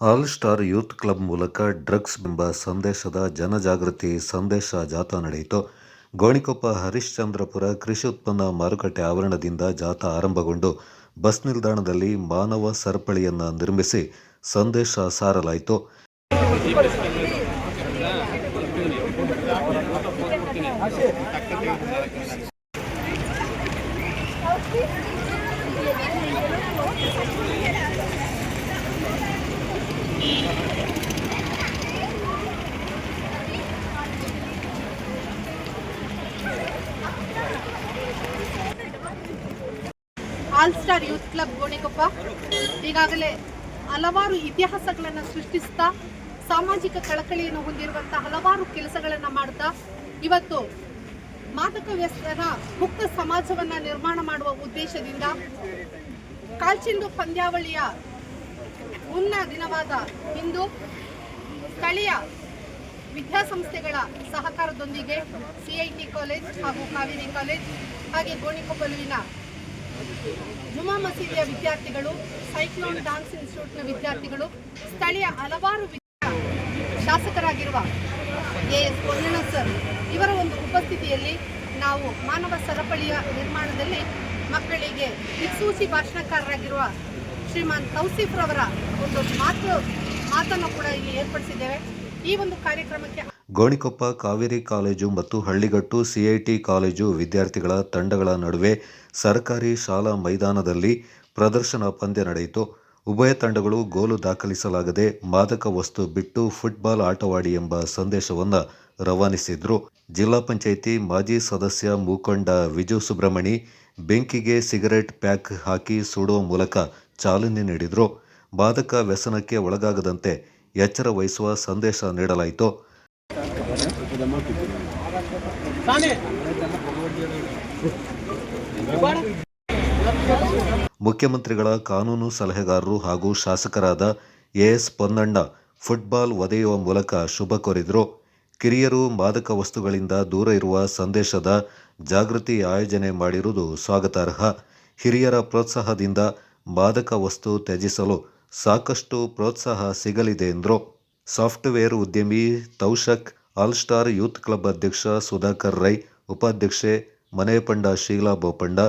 All star youth club ಮೂಲಕ drugs ಎಂಬ ಸಂದೇಶದ ಜನಜಾಗೃತಿ ಸಂದೇಶ ಜಾಥಾ ನಡೆಯಿತು. ಗೋಣಿಕೊಪ್ಪ ಹರಿಶ್ಚಂದ್ರಪುರ ಕೃಷಿ ಉತ್ಪನ್ನ ಮಾರುಕಟ್ಟೆ ಆವರಣದಿಂದ ಜಾಥಾ ಆರಂಭಗೊಂಡು ಬಸ್ ನಿಲ್ದಾಣದಲ್ಲಿ ಮಾನವ ಸರಪಳಿಯನ್ನು ನಿರ್ಮಿಸಿ ಸಂದೇಶ ಸಾರಲಾಯಿತು. All star youth club Gonikoppa ಈಗಾಗಲೇ ಹಲವಾರು ಇತಿಹಾಸಗಳನ್ನು ಸೃಷ್ಟಿಸ್ತಾ, ಸಾಮಾಜಿಕ ಕಳಕಳಿಯನ್ನು ಹೊಂದಿರುವಂತಹ ಹಲವಾರು ಕೆಲಸಗಳನ್ನು ಮಾಡ್ತಾ, ಇವತ್ತು ಮಾದಕ ವ್ಯಸ್ತರ ಮುಕ್ತ ಸಮಾಜವನ್ನ ನಿರ್ಮಾಣ ಮಾಡುವ ಉದ್ದೇಶದಿಂದ ಕಾಲ್ಚಿಂದು ಪಂದ್ಯಾವಳಿಯ ಮುನ್ನ ದಿನವಾದ ಇಂದು ಸ್ಥಳೀಯ ವಿದ್ಯಾಸಂಸ್ಥೆಗಳ ಸಹಕಾರದೊಂದಿಗೆ ಸಿಐಟಿ ಕಾಲೇಜ್ ಹಾಗೂ ಕಾವೇರಿ ಕಾಲೇಜ್ ಹಾಗೆ ಗೋಣಿಕೊಪ್ಪಲುವಿನ ಜುಮಾ ಮಸೀದಿಯ ವಿದ್ಯಾರ್ಥಿಗಳು, ಸೈಕ್ಲೋನ್ ಡಾನ್ಸ್ ಇನ್ಸ್ಟಿಟ್ಯೂಟ್ನ ವಿದ್ಯಾರ್ಥಿಗಳು, ಸ್ಥಳೀಯ ಹಲವಾರು ಶಾಸಕರಾಗಿರುವ ಎ ಎಸ್ ಪೊನ್ನಣ್ಣ ಸರ್, ಇವರ ಒಂದು ಉಪಸ್ಥಿತಿಯಲ್ಲಿ ನಾವು ಮಾನವ ಸರಪಳಿಯ ನಿರ್ಮಾಣದಲ್ಲಿ ಮಕ್ಕಳಿಗೆ ದಿಕ್ಸೂಚಿ ಭಾಷಣಕಾರರಾಗಿರುವ ಶ್ರೀಮಾನ್ ತೌಸಿಫ್ ರವರ ಒಂದು ಮಾತು ಮಾತನ್ನು ಕೂಡ ಇಲ್ಲಿ ಏರ್ಪಡಿಸಿದ್ದೇವೆ. ಈ ಒಂದು ಕಾರ್ಯಕ್ರಮಕ್ಕೆ ಗೋಣಿಕೊಪ್ಪ ಕಾವೇರಿ ಕಾಲೇಜು ಮತ್ತು ಹಳ್ಳಿಗಟ್ಟು ಸಿಐಟಿ ಕಾಲೇಜು ವಿದ್ಯಾರ್ಥಿಗಳ ತಂಡಗಳ ನಡುವೆ ಸರ್ಕಾರಿ ಶಾಲಾ ಮೈದಾನದಲ್ಲಿ ಪ್ರದರ್ಶನ ಪಂದ್ಯ ನಡೆಯಿತು. ಉಭಯ ತಂಡಗಳು ಗೋಲು ದಾಖಲಿಸಲಾಗದೆ ಮಾದಕ ವಸ್ತು ಬಿಟ್ಟು ಫುಟ್ಬಾಲ್ ಆಟವಾಡಿ ಎಂಬ ಸಂದೇಶವನ್ನು ರವಾನಿಸಿದ್ರು. ಜಿಲ್ಲಾ ಪಂಚಾಯಿತಿ ಮಾಜಿ ಸದಸ್ಯ ಮುಖಂಡ ವಿಜು ಸುಬ್ರಹ್ಮಣಿ ಬೆಂಕಿಗೆ ಸಿಗರೆಟ್ ಪ್ಯಾಕ್ ಹಾಕಿ ಸುಡುವ ಮೂಲಕ ಚಾಲನೆ ನೀಡಿದರು. ಮಾದಕ ವ್ಯಸನಕ್ಕೆ ಒಳಗಾಗದಂತೆ ಎಚ್ಚರ ವಹಿಸುವ ಸಂದೇಶ ನೀಡಲಾಯಿತು. ಮುಖ್ಯಮಂತ್ರಿಗಳ ಕಾನೂನು ಸಲಹೆಗಾರರು ಹಾಗೂ ಶಾಸಕರಾದ ಎಎಸ್ ಪೊನ್ನಣ್ಣ ಫುಟ್ಬಾಲ್ ಒದೆಯುವ ಮೂಲಕ ಶುಭ ಕೋರಿದರು. ಕಿರಿಯರು ಮಾದಕ ವಸ್ತುಗಳಿಂದ ದೂರ ಇರುವ ಸಂದೇಶದ ಜಾಗೃತಿ ಆಯೋಜನೆ ಮಾಡಿರುವುದು ಸ್ವಾಗತಾರ್ಹ. ಹಿರಿಯರ ಪ್ರೋತ್ಸಾಹದಿಂದ ಮಾದಕ ವಸ್ತು ತ್ಯಜಿಸಲು ಸಾಕಷ್ಟು ಪ್ರೋತ್ಸಾಹ ಸಿಗಲಿದೆ ಎಂದರು. ಸಾಫ್ಟ್ವೇರ್ ಉದ್ಯಮಿ Taushak all star youth club ಅಧ್ಯಕ್ಷ ಸುಧಾಕರ್ ರೈ, ಉಪಾಧ್ಯಕ್ಷೆ ಮನೆಯಪಂಡ ಶೀಲಾ ಬೋಪಂಡ,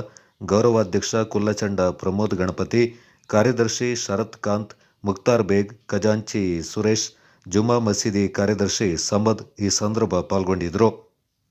ಗೌರವಾಧ್ಯಕ್ಷ ಕುಲ್ಲಚಂಡ ಪ್ರಮೋದ್ ಗಣಪತಿ, ಕಾರ್ಯದರ್ಶಿ ಶರತ್ ಕಾಂತ್ ಮುಕ್ತಾರ್ ಬೇಗ್, ಖಜಾಂಚಿ ಸುರೇಶ್, ಜುಮಾ ಮಸೀದಿ ಕಾರ್ಯದರ್ಶಿ ಸಮದ್ ಈ ಸಂದರ್ಭ ಪಾಲ್ಗೊಂಡಿದ್ದರು.